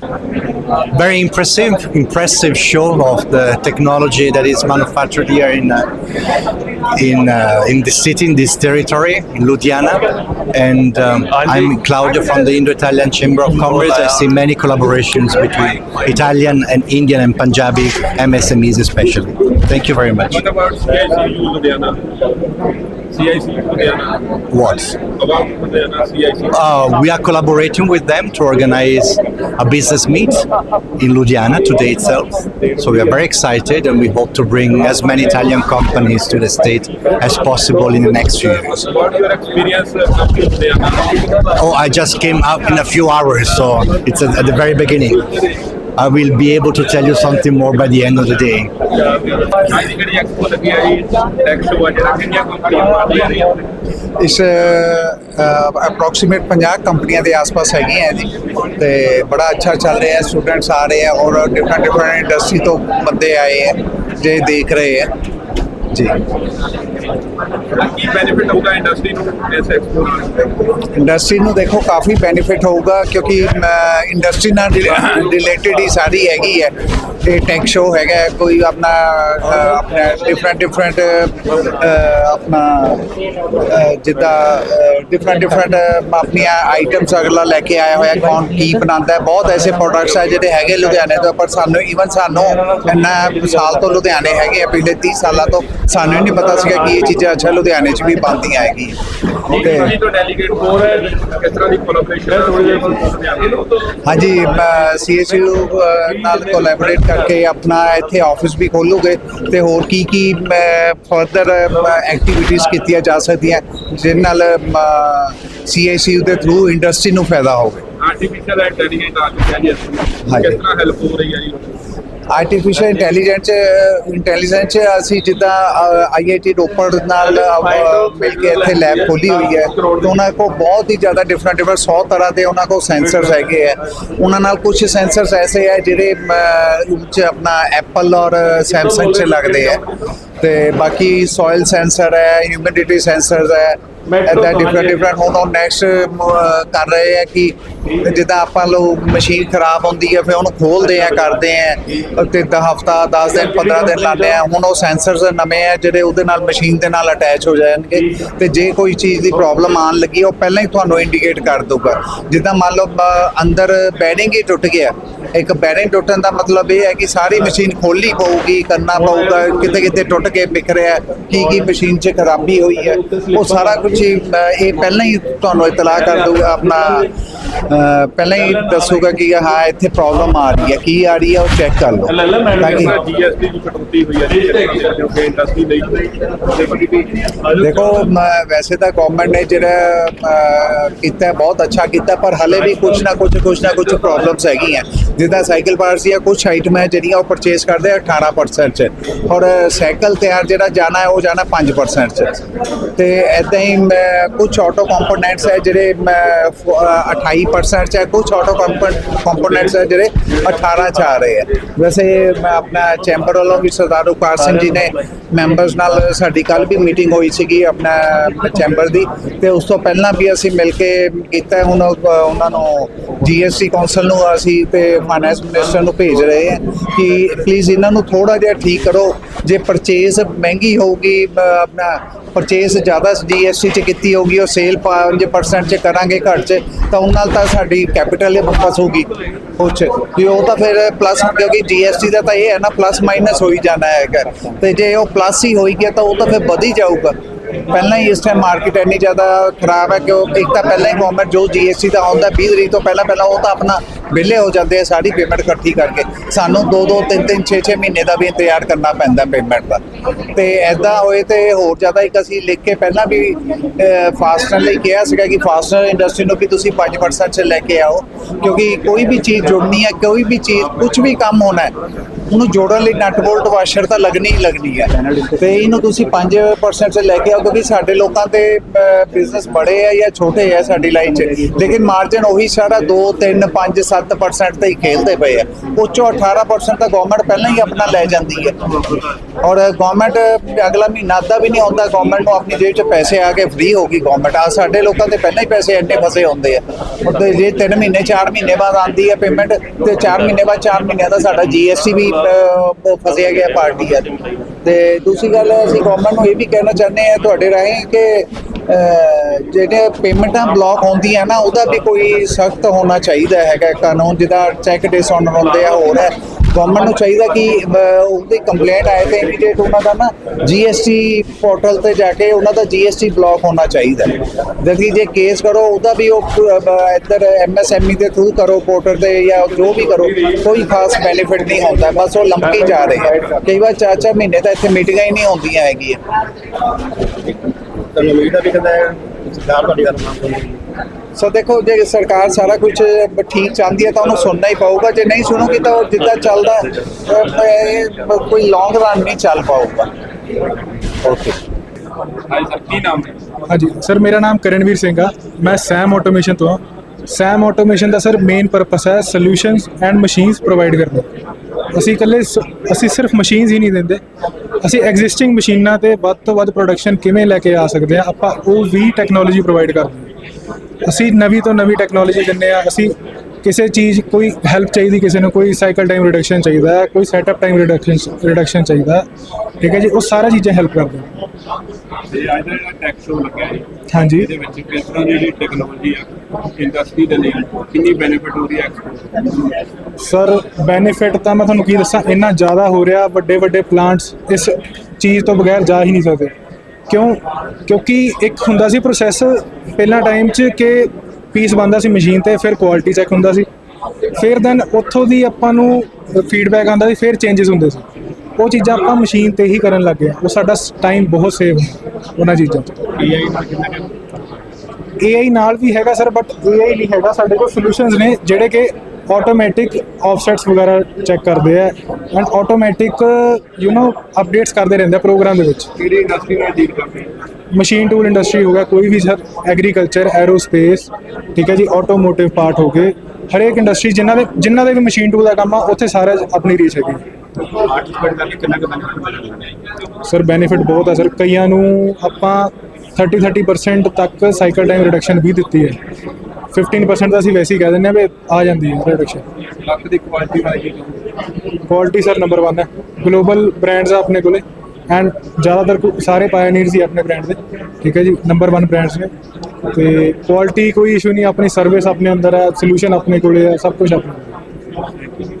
Very impressive, impressive show of the technology that is manufactured here in uh, in uh, in this city, in this territory, in Ludhiana. And um, I'm Claudio from the Indo-Italian Chamber of Commerce. I see many collaborations between Italian and Indian and Punjabi MSMEs, especially. Thank you very much. What about CICU Ludhiana? CICU Ludhiana. What? About Ludhiana, CICU. Uh, we are collaborating with them to organize a business meet in Ludhiana today itself. So we are very excited and we hope to bring as many Italian companies to the state as possible in the next few years. About your experience coming to Ludhiana? Oh, I just came up in a few hours, so it's at the very beginning. I will be able to tell you something more by the end of the day. ਇਸ approximate 50 ਕੰਪਨੀਆਂ ਦੇ ਆਸ-ਪਾਸ ਹੈਗੀਆਂ ਹੈ ਜੀ ਤੇ ਬੜਾ ਅੱਛਾ ਚੱਲ ਰਿਹਾ ਹੈ ਸਟੂਡੈਂਟਸ ਆ ਰਹੇ ਹੈ ਔਰ ਡਿਫਰੈਂਟ ਡਿਫਰੈਂਟ ਇੰਡਸਟਰੀ ਤੋਂ ਬੰਦੇ ਆਏ ਹੈ, ਜੇ ਦੇਖ ਰਹੇ ਹੈ ਜੀ। ਕੀ ਬੈਨੀਫਿਟ ਹੋਊਗਾ ਇੰਡਸਟਰੀ ਨੂੰ ਇਸ ਐਕਸਪੋ ਨਾਲ ਇੰਡਸਟਰੀ ਨੂੰ ਦੇਖੋ ਕਾਫੀ ਬੈਨੀਫਿਟ ਹੋਊਗਾ ਕਿਉਂਕਿ ਇੰਡਸਟਰੀ ਨਾਲ ਰਿਲੇਟਡ ਹੀ ਸਾਰੀ ਹੈਗੀ ਹੈ। ਇਹ ਟੈਕ ਸ਼ੋ ਹੈਗਾ ਹੈ, ਕੋਈ ਆਪਣਾ ਆਪਣਾ ਡਿਫਰੈਂਟ ਡਿਫਰੈਂਟ ਆਪਣਾ ਜਿੱਦਾਂ ਡਿਫਰੈਂਟ ਡਿਫਰੈਂਟ ਆਪਣੀਆਂ ਆਈਟਮਸ ਅਗਲਾ ਲੈ ਕੇ ਆਇਆ ਹੋਇਆ ਕੌਣ ਕੀ ਬਣਾਉਂਦਾ ਹੈ। ਬਹੁਤ ਐਸੇ ਪ੍ਰੋਡਕਟਸ ਆ ਜਿਹੜੇ ਹੈਗੇ ਲੁਧਿਆਣੇ ਤੋਂ ਪਰ ਸਾਨੂੰ ਈਵਨ ਸਾਨੂੰ ਇੰਨਾ ਸਾਲ ਤੋਂ ਲੁਧਿਆਣੇ ਹੈਗੇ ਆ ਪਿਛਲੇ 30 ਸਾਲਾਂ ਤੋਂ। ਸਾਨੂੰ ਹੀ ਨਹੀਂ ਪਤਾ ਸੀਗਾ ਕਿ ਇਹ ਚੀਜ਼ਾਂ ਅੱਛਾ ਲੁਧਿਆਣੇ 'ਚ ਵੀ ਬਣਦੀਆਂ ਹੈਗੀਆਂ। ਤੇ ਜੀ ਤੋਂ ਡੈਲੀਗੇਟ ਹੋ ਰਿਹਾ ਕਿਸ ਤਰ੍ਹਾਂ ਦੀ ਕੋਲੈਬੋਰੇਸ਼ਨ ਹੈ? ਥੋੜੀ ਜਿਹੀ ਹਾਂਜੀ ਸੀਐਸਯੂ ਨਾਲ ਕੋਲੈਬੋਰੇਟ ਕਰਕੇ ਆਪਣਾ ਇੱਥੇ ਆਫਿਸ ਵੀ ਖੋਲੂਗੇ ਤੇ ਹੋਰ ਕੀ ਕੀ ਫਰਦਰ ਐਕਟੀਵਿਟੀਜ਼ ਕੀਤੀਆਂ ਜਾ ਸਕਦੀਆਂ ਜਿਨ ਨਾਲ ਸੀਐਸਯੂ ਦੇ ਥਰੂ ਇੰਡਸਟਰੀ ਨੂੰ ਫਾਇਦਾ ਹੋਵੇ। ਆਰਟੀਫੀਸ਼ੀਅਲ ਇੰਟੈਲੀਜੈਂਟ ਆ ਚੁੱਕਿਆ ਜੀ ਇਸ ਵਿੱਚ। ਹਾਂਜੀ। ਕਿਸ ਤਰ੍ਹਾਂ ਹੈਲਪ ਹੋ ਰਹੀ ਹੈ ਜੀ? ਆਰਟੀਫੀਸ਼ੀਅਲ ਇੰਟੈਲੀਜੈਂਸ ਇੰਟੈਲੀਜੈਂਸ ਅਸੀਂ ਜਿੱਦਾਂ ਆਈਆਈਟੀ ਰੋਪੜ ਨਾਲ ਮਿਲ ਕੇ ਇੱਥੇ ਲੈਬ ਖੋਲੀ ਹੋਈ ਹੈ। ਤੇ ਉਹਨਾਂ ਕੋਲ ਬਹੁਤ ਹੀ ਜ਼ਿਆਦਾ ਡਿਫਰੈਂਟ ਡਿਫਰੈਂਟ 100 ਤਰ੍ਹਾਂ ਦੇ ਉਹਨਾਂ ਕੋਲ ਸੈਂਸਰਸ ਹੈਗੇ ਆ। ਉਹਨਾਂ ਨਾਲ ਕੁਝ ਸੈਂਸਰਸ ਐਸੇ ਹੈ ਜਿਹੜੇ ਅਹ, ਚ ਆਪਣਾ ਐਪਲ ਔਰ ਸੈਮਸੰਗ 'ਚ ਲੱਗਦੇ ਆ। ਤੇ ਬਾਕੀ ਸੋਇਲ ਸੈਂਸਰ ਹੈ ਹਿਊਮਿਡਿਟੀ ਸੈਂਸਰਸ ਹੈ ਐਦਾਂ ਡਿਫਰੈਂਟ ਡਿਫਰੈਂਟ ਹੁਣ ਉਹ ਨੈਕਸਟ ਕਰ ਰਹੇ ਆ ਕਿ ਜਿੱਦਾਂ ਆਪਾਂ ਲੋਕ ਮਸ਼ੀਨ ਖਰਾਬ ਹੁੰਦੀ ਹੈ ਫਿਰ ਉਹਨੂੰ ਖੋਲਦੇ ਆ ਕਰਦੇ ਆ ਤੇ ਦ ਹਫਤਾ 10 ਦਿਨ 15 ਦਿਨ ਲਾਉਂਦੇ ਆ ਹੁਣ ਉਹ ਸੈਂਸਰਸ ਨਵੇਂ ਆ ਜਿਹੜੇ ਉਹਦੇ ਨਾਲ ਮਸ਼ੀਨ ਦੇ ਨਾਲ ਅਟੈਚ ਹੋ ਜਾਣਗੇ ਤੇ ਜੇ ਕੋਈ ਚੀਜ਼ ਦੀ ਪ੍ਰੋਬਲਮ ਆਉਣ ਲੱਗੀ ਉਹ ਪਹਿਲਾਂ ਹੀ ਤੁਹਾਨੂੰ ਇੰਡੀਕੇਟ ਕਰ ਦਊਗਾ। ਜਿੱਦਾਂ ਮੰਨ ਲਓ ਅੰਦਰ ਬੈਰਿੰਗ ਹੀ ਟੁੱਟ ਗਿਆ ਇੱਕ ਬੈਰਿੰਗ ਟੁੱਟਣ ਦਾ ਮਤਲਬ ਇਹ ਹੈ ਕਿ ਸਾਰੀ ਮਸ਼ੀਨ ਖੋਲਣੀ ਪਊਗੀ ਕਰਨਾ ਪਊਗਾ ਕਿਤੇ ਕਿਤੇ ਟੁੱਟ ਕੇ ਬਿਖਰਿਆ ਕੀ ਕੀ ਮਸ਼ੀਨ 'ਚ ਖਰਾਬੀ ਹੋਈ ਹੈ ਉਹ ਸਾਰਾ ਕੁਝ ਇਹ ਪਹਿਲਾਂ ਹੀ ਤੁਹਾਨੂੰ ਇਤਲਾਹ ਕਰ ਦਊਗਾ ਆਪਣਾ ਪਹਿਲਾਂ ਹੀ ਦੱਸੂਗਾ ਕਿ ਹਾਂ ਇੱਥੇ ਪ੍ਰੋਬਲਮ ਆ ਰਹੀ ਹੈ ਕੀ ਆ ਰਹੀ ਹੈ ਉਹ ਚੈੱਕ ਕਰ ਲਓ। ਤਾਂ ਕਿ ਜੀਐਸਟੀ ਦੀ ਕਟੌਤੀ ਹੋਈ ਹੈ ਜੀ ਕਿਸ ਤਰ੍ਹਾਂ ਦੀ ਕਿਉਂਕਿ ਇੰਡਸਟਰੀ ਲਈ ਦੇਖੋ ਵੈਸੇ ਤਾਂ ਗਵਰਨਮੈਂਟ ਨੇ ਜਿਹੜਾ ਕੀਤਾ ਬਹੁਤ ਅੱਛਾ ਕੀਤਾ ਪਰ ਹਲੇ ਵੀ ਕੁਝ ਨਾ ਕੁਝ ਕੁਝ ਨਾ ਕੁਝ ਪ੍ਰੋਬਲਮਸ ਹੈਗੀਆਂ ਜਿੱਦਾਂ ਸਾਈਕਲ ਪਾਰਟਸ ਦੀਆਂ ਕੁਝ ਆਈਟਮਾਂ ਜਿਹੜੀਆਂ ਉਹ ਪਰਚੇਸ ਕਰਦੇ ਆ 18% ਚ। ਔਰ ਸਾਈਕਲ ਤਿਆਰ ਜਿਹੜਾ ਜਾਣਾ ਹੈ ਉਹ ਜਾਣਾ 5% ਚ। ਤੇ ਐਦਾਂ ਹੀ ਕੁਝ ਆਟੋ ਕੰਪੋਨੈਂਟਸ ਹੈ ਜਿਹੜੇ ਮ, ਫ- ਅ, 28% ਚ ਹੈ ਕੁਝ ਆਟੋ ਕੰਪੋਨੈਂਟਸ ਹੈ ਜਿਹੜੇ 18 ਚ ਆ ਰਹੇ ਹੈ। ਵੈਸੇ ਮੈਂ ਆਪਣਾ ਚੈਂਬਰ ਵੱਲੋਂ ਵੀ ਸਰਦਾਰ ਉਕਾਰ ਸਿੰਘ ਜੀ ਨੇ ਮੈਂਬਰਸ ਨਾਲ ਸਾਡੀ ਕੱਲ ਵੀ ਮੀਟਿੰਗ ਹੋਈ ਸੀਗੀ ਆਪਣਾ ਚੈਂਬਰ ਦੀ। ਤੇ ਉਸ ਤੋਂ ਪਹਿਲਾਂ ਵੀ ਅਸੀਂ ਮਿਲ ਕੇ ਕੀਤਾ ਹੁਣ ਉਹਨਾਂ ਨੂੰ ਜੀਐਸਟੀ ਕੌਂਸਲ ਨੂੰ ਅਸੀਂ ਤੇ ਫਾਈਨੈਂਸ ਮਿਨਿਸਟਰ ਨੂੰ ਭੇਜ ਰਹੇ ਹਾਂ ਕਿ ਪਲੀਜ਼ ਇਹਨਾਂ ਨੂੰ ਥੋੜਾ ਜਿਹਾ ਠੀਕ ਕਰੋ। ਜੇ ਪਰਚੇਸ ਮਹਿੰਗੀ ਹੋਊਗੀ ਆਪਣਾ ਪਰਚੇਸ ਜ਼ਿਆਦਾ ਜੀਐਸਟੀ ਚ ਕੀਤੀ ਹੋਊਗੀ, ਉਹ ਸੇਲ 5% ਚ ਕਰਾਂਗੇ ਘੱਟ ਚ, ਤਾਂ ਉਹਨਾਂ ਨਾਲ ਤਾਂ ਸਾਡੀ ਕੈਪੀਟਲ ਹੀ ਵਾਪਸ ਹੋਊਗੀ ਕੁਛ ਵੀ ਉਹ ਤਾਂ ਫਿਰ ਪਲੱਸ ਕਿਉਂਕਿ ਜੀਐਸਟੀ ਦਾ ਤਾਂ ਇਹ ਹੈ ਨਾ ਪਲੱਸ ਮਾਈਨਸ ਹੋ ਹੀ ਜਾਣਾ ਹੈਗਾ। ਤੇ ਜੇ ਉਹ ਪਲੱਸ ਹੀ ਹੋਈ ਗਿਆ, ਤਾਂ ਉਹ ਤਾਂ ਫਿਰ ਵਧ ਹੀ ਜਾਊਗਾ। ਪਹਿਲਾਂ ਹੀ ਇਸ ਟਾਈਮ ਮਾਰਕੀਟ ਇੰਨੀ ਜ਼ਿਆਦਾ ਖਰਾਬ ਹੈ ਕਿ ਉਹ ਇੱਕ ਤਾਂ ਪਹਿਲਾਂ ਹੀ ਗਵਰਨਮੈਂਟ ਜੋ ਜੀਐਸਟੀ ਦਾ ਆਉਂਦਾ 20 ਤਰੀਕ ਤੋਂ ਪਹਿਲਾਂ ਪਹਿਲਾਂ ਉਹ ਤਾਂ ਆਪਣਾ ਵਿਹਲੇ ਹੋ ਜਾਂਦੇ ਆ, ਸਾਰੀ ਪੇਮੈਂਟ ਇਕੱਠੀ ਕਰਕੇ। ਸਾਨੂੰ 2 2 3 3 6 6 ਮਹੀਨੇ ਦਾ ਵੀ ਇੰਤਜ਼ਾਰ ਕਰਨਾ ਪੈਂਦਾ ਪੇਮੈਂਟ ਦਾ। ਤੇ ਐਦਾਂ ਹੋਏ ਤੇ ਹੋਰ ਜ਼ਿਆਦਾ ਇੱਕ ਅਸੀਂ ਲਿਖ ਕੇ ਪਹਿਲਾਂ ਵੀ ਫਾਸਟਨਰ ਲਈ ਕਿਹਾ ਸੀਗਾ ਕਿ ਫਾਸਟਨਰ ਇੰਡਸਟਰੀ ਨੂੰ ਵੀ ਤੁਸੀਂ 5% ਚ ਲੈ ਕੇ ਆਓ। ਕਿਉਂਕਿ ਕੋਈ ਵੀ ਚੀਜ਼ ਜੁੜਨੀ ਹੈ, ਕੋਈ ਵੀ ਚੀਜ਼ ਕੁਝ ਵੀ ਕੰਮ ਹੋਣਾ ਹੈ ਉਹਨੂੰ ਜੋੜਨ ਲਈ ਨਟ ਬੋਲਟ ਵਾਸ਼ਰ ਤਾਂ ਲੱਗਣੀ ਹੀ ਲੱਗਣੀ ਹੈ। ਤੇ ਇਹਨੂੰ ਤੁਸੀਂ 5% ਤੇ ਲੈ ਕੇ ਆਓ ਕਿਉਂਕਿ ਸਾਡੇ ਲੋਕਾਂ 'ਤੇ ਬਿਜ਼ਨਸ ਬੜੇ ਆ ਜਾਂ ਛੋਟੇ ਆ ਸਾਡੀ ਲਾਈਨ 'ਚ। ਲੇਕਿਨ ਮਾਰਜਨ ਉਹੀ ਸਾਰਾ 2 3 5 7% ਤੇ ਹੀ ਖੇਲਦੇ ਪਏ ਆ। ਉਹ 'ਚੋਂ 18% ਤਾਂ ਗਵਰਨਮੈਂਟ ਪਹਿਲਾਂ ਹੀ ਆਪਣਾ ਲੈ ਜਾਂਦੀ ਹੈ। ਔਰ ਗਵਰਨਮੈਂਟ ਅਗਲਾ ਮਹੀਨਾ ਅੱਧਾ ਵੀ ਨਹੀਂ ਆਉਂਦਾ ਗਵਰਨਮੈਂਟ ਨੂੰ ਆਪਣੀ ਜੇਬ 'ਚ ਪੈਸੇ ਆ ਕੇ ਫ੍ਰੀ ਹੋ ਗਈ ਗਵਰਨਮੈਂਟ ਆ ਸਾਡੇ ਲੋਕਾਂ ਦੇ ਪਹਿਲਾਂ ਹੀ ਪੈਸੇ ਐਡੇ ਫਸੇ ਹੁੰਦੇ ਆ। ਤੇ ਜੇ 3 ਮਹੀਨੇ 4 ਮਹੀਨੇ ਬਾਅਦ ਆਉਂਦੀ ਹੈ ਪੇਮੈਂਟ ਤੇ 4 ਮਹੀਨੇ ਬਾਅਦ 4 ਮਹੀਨਿਆਂ ਦਾ ਸਾਡਾ ਜੀਐਸਟੀ ਵੀ ਅਹ, ਫਸਿਆ ਗਿਆ ਪਾਰਟੀ ਆ। ਤੇ ਦੂਸਰੀ ਗੱਲ ਅਸੀਂ ਗਵਰਨਮੈਂਟ ਨੂੰ ਇਹ ਵੀ ਕਹਿਣਾ ਚਾਹੁੰਦੇ ਆ ਤੁਹਾਡੇ ਰਾਹੀਂ ਕਿ ਅਹ, ਜਿਹੜੇ ਪੇਮੈਂਟਾਂ ਬਲੌਕ ਹੁੰਦੀਆਂ ਨਾ ਉਹਦਾ ਵੀ ਕੋਈ ਸਖਤ ਹੋਣਾ ਚਾਹੀਦਾ ਹੈਗਾ ਕਾਨੂੰਨ ਜਿਹਦਾ ਚੈੱਕ ਡਿਸਆਨਰ ਹੁੰਦੇ ਆ ਹੋਰ ਹੈ। ਗਵਰਨਮੈਂਟ ਨੂੰ ਚਾਹੀਦਾ ਕਿ ਅਹ, ਉਹਦੀ ਕੰਪਲੇਂਟ ਆਏ ਤੇ ਇਮੀਡੀਏਟ ਉਹਨਾਂ ਦਾ ਨਾ ਜੀਐਸਟੀ ਪੋਰਟਲ ਤੇ ਜਾ ਕੇ ਉਹਨਾਂ ਦਾ ਜੀਐਸਟੀ ਬਲੌਕ ਹੋਣਾ ਚਾਹੀਦਾ ਜਦ ਕਿ ਜੇ ਕੇਸ ਕਰੋ ਉਹਦਾ ਵੀ ਉਹ ਇੱਧਰ ਐਮਐਸਐਮਈ ਦੇ ਥਰੂ ਕਰੋ ਪੋਰਟਲ ਤੇ ਜਾਂ ਜੋ ਵੀ ਕਰੋ ਕੋਈ ਖਾਸ ਬੈਨੀਫਿਟ ਨਹੀਂ ਹੁੰਦਾ। ਬਸ ਉਹ ਲੰਮਕੀ ਜਾ ਰਹੇ ਹੈ ਕਈ ਵਾਰ ਚਾਰ ਚਾਰ ਮਹੀਨੇ ਤਾਂ ਇੱਥੇ ਮੀਟਿੰਗਾਂ ਹੀ ਨਹੀਂ ਹੁੰਦੀਆਂ ਹੈਗੀਆਂ। ਤੁਹਾਨੂੰ ਉਮੀਦ ਵੀ ਕਹਿੰਦਾ ਸਰਕਾਰ ਤੁਹਾਡੀ ਗੱਲ ਮੰਨਦੀ ਸੋ ਦੇਖੋ ਜੇ ਸਰਕਾਰ ਸਾਰਾ ਕੁਝ ਠੀਕ ਚਾਹੁੰਦੀ ਹੈ ਤਾਂ ਉਹਨੂੰ ਸੁਣਨਾ ਹੀ ਪਊਗਾ। ਜੇ ਨਹੀਂ ਸੁਣੂਗੀ ਤਾਂ ਉਹ ਜਿੱਦਾਂ ਚੱਲਦਾ ਇਹ ਕੋਈ ਲੌਂਗ ਰਨ ਨਹੀਂ ਚੱਲ ਪਾਊਗਾ। ਓਕੇ ਹਾਂਜੀ ਸਰ ਕੀ ਨਾਮ ਹੈ? ਹਾਂਜੀ ਸਰ ਮੇਰਾ ਨਾਮ ਕਰਨਵੀਰ ਸਿੰਘ ਆ। ਮੈਂ ਸੈਮ ਆਟੋਮੇਸ਼ਨ ਤੋਂ। ਹਾਂ ਸੈਮ ਆਟੋਮੇਸ਼ਨ ਦਾ ਸਰ ਮੇਨ ਪਰਪਸ ਹੈ ਸੋਲੂਸ਼ਨਸ ਐਂਡ ਮਸ਼ੀਨਸ ਪ੍ਰੋਵਾਈਡ ਕਰਨਾ ਅਸੀਂ ਇਕੱਲੇ ਅਸੀਂ ਸਿਰਫ ਮਸ਼ੀਨਸ ਹੀ ਨਹੀਂ ਦਿੰਦੇ। ਅਸੀਂ ਐਗਜ਼ਿਸਟਿੰਗ ਮਸ਼ੀਨਾਂ ਤੇ ਵੱਧ ਤੋਂ ਵੱਧ ਪ੍ਰੋਡਕਸ਼ਨ ਕਿਵੇਂ ਲੈ ਕੇ ਆ ਸਕਦੇ ਆ ਆਪਾਂ ਉਹ ਵੀ ਟੈਕਨੋਲੋਜੀ ਪ੍ਰੋਵਾਈਡ ਕਰਦੇ ਹਾਂ। ਅਸੀਂ ਨਵੀਂ ਤੋਂ ਨਵੀਂ ਟੈਕਨੋਲੋਜੀ ਦਿੰਦੇ ਆ ਅਸੀਂ ਕਿਸੇ ਚੀਜ਼ ਕੋਈ ਹੈਲਪ ਚਾਹੀਦੀ ਕਿਸੇ ਨੂੰ ਕੋਈ ਸਾਈਕਲ ਟਾਈਮ ਰਿਡਕਸ਼ਨ ਚਾਹੀਦਾ ਹੈ ਕੋਈ ਸੈਟਅਪ ਟਾਈਮ ਰਿਡਕਸ਼ਨ ਰਿਡਕਸ਼ਨ ਚਾਹੀਦਾ ਠੀਕ ਹੈ ਜੀ? ਉਹ ਸਾਰਾ ਚੀਜ਼ਾਂ ਹੈਲਪ ਕਰਦੇ ਤੇ ਅੱਜ ਦਾ ਜਿਹੜਾ ਟੈਕ ਸ਼ੋ ਲੱਗਿਆ ਹੈ ਹਾਂਜੀ। ਇਹਦੇ ਵਿੱਚ ਕਿਸ ਤਰ੍ਹਾਂ ਦੀ ਜਿਹੜੀ ਟੈਕਨੋਲੋਜੀ ਆ ਇੰਡਸਟਰੀ ਦੇ ਲਈ ਕਿੰਨੀ ਬੈਨੀਫਿਟ ਹੋ ਰਹੀ ਹੈ? Export ਸਰ ਬੈਨੀਫਿਟ ਤਾਂ ਮੈਂ ਤੁਹਾਨੂੰ ਕੀ ਦੱਸਾਂ ਇੰਨਾ ਜ਼ਿਆਦਾ ਹੋ ਰਿਹਾ ਵੱਡੇ ਵੱਡੇ ਪਲਾਂਟਸ ਇਸ ਚੀਜ਼ ਤੋਂ ਬਗੈਰ ਜਾ ਹੀ ਨਹੀਂ ਸਕਦੇ। ਕਿਉਂ? ਕਿਉਂਕਿ ਇੱਕ ਹੁੰਦਾ ਸੀ ਪ੍ਰੋਸੈਸ ਪਹਿਲਾਂ ਟਾਈਮ 'ਚ ਕਿ ਪੀਸ ਬੰਦਾ ਸੀ ਮਸ਼ੀਨ ਤੇ ਫਿਰ ਕੁਆਲਿਟੀ ਚੈੱਕ ਹੁੰਦਾ ਸੀ। ਫਿਰ ਦੈਨ ਉੱਥੋਂ ਦੀ ਆਪਾਂ ਨੂੰ ਫੀਡਬੈਕ ਆਉਂਦਾ ਸੀ ਫਿਰ ਚੇਂਜਸ ਹੁੰਦੇ ਸੀ। ਉਹ ਚੀਜ਼ਾਂ ਆਪਾਂ ਮਸ਼ੀਨ ਤੇ ਹੀ ਕਰਨ ਲੱਗ ਗਏ। ਉਹ ਸਾਡਾ ਟਾਈਮ ਬਹੁਤ ਸੇਵ ਉਹਨਾਂ ਚੀਜ਼ਾਂ ਤੋਂ। AI ਨਾਲ ਕਿੰਨਾ AI ਨਾਲ ਵੀ ਹੈਗਾ ਸਰ ਬਟ AI ਨਹੀਂ ਹੈਗਾ। ਸਾਡੇ ਕੋਲ ਸੋਲੂਸ਼ਨਸ ਨੇ ਜਿਹੜੇ ਕਿ ਆਟੋਮੈਟਿਕ ਆਫਸੈਟਸ ਵਗੈਰਾ ਚੈੱਕ ਕਰਦੇ ਆ and automatic you know updates ਕਰਦੇ ਰਹਿੰਦੇ ਆ ਪ੍ਰੋਗਰਾਮ ਦੇ ਵਿੱਚ। ਕਿਹੜੀ ਇੰਡਸਟਰੀ ਨਾਲ ਡੀਲ ਕਰਦੇ ਮਸ਼ੀਨ ਟੂਲ ਇੰਡਸਟਰੀ ਹੋ ਗਿਆ ਕੋਈ ਵੀ ਸਰ ਐਗਰੀਕਲਚਰ ਐਰੋਸਪੇਸ ਠੀਕ ਹੈ ਜੀ ਆਟੋਮੋਟਿਵ ਪਾਰਟ ਹੋ ਗਏ। ਹਰੇਕ ਇੰਡਸਟਰੀ ਜਿਨ੍ਹਾਂ ਦੇ ਜਿਨ੍ਹਾਂ ਦੇ ਵੀ ਮਸ਼ੀਨ ਟੂਲ ਦਾ ਕੰਮ ਆ ਉੱਥੇ ਸਾਰੇ ਆਪਣੀ ਰੀਚ ਹੈਗੀ। ਸਰ ਬੈਨੀਫਿਟ ਬਹੁਤ ਹੈ ਸਰ। ਕਈਆਂ ਨੂੰ ਆਪਾਂ 30 30% ਤੱਕ ਸਾਈਕਲ ਟਾਈਮ ਰਿਡਕਸ਼ਨ ਵੀ ਦਿੱਤੀ ਹੈ। 15% ਤਾਂ ਅਸੀਂ ਵੈਸੇ ਹੀ ਕਹਿ ਦਿੰਦੇ ਆ ਵੀ ਆ ਜਾਂਦੀ ਹੈ ਰਿਡਕਸ਼ਨ ਲੱਖ ਦੀ ਕੁਆਲਿਟੀ ਵਾਲੀ ਕੁਆਲਿਟੀ ਸਰ ਨੰਬਰ 1 ਹੈ। ਗਲੋਬਲ ਬ੍ਰਾਂਡਸ ਆ ਆਪਣੇ ਕੋਲੇ। ਐਂਡ ਜ਼ਿਆਦਾਤਰ ਕੋ- ਸਾਰੇ ਪਾਇਨੀਅਰ ਸੀ ਆਪਣੇ ਬ੍ਰਾਂਡ ਦੇ। ਠੀਕ ਹੈ ਜੀ ਨੰਬਰ 1 ਬ੍ਰਾਂਡਸ ਨੇ। ਤੇ ਕੁਆਲਿਟੀ ਕੋਈ ਇਸ਼ੂ ਨਹੀਂ ਆਪਣੀ ਸਰਵਿਸ ਆਪਣੇ ਅੰਦਰ ਹੈ ਸੋਲੂਸ਼ਨ ਆਪਣੇ ਕੋਲੇ ਹੈ ਸਭ ਕੁਝ ਆਪਣੇ ਕੋਲ ਹੈ।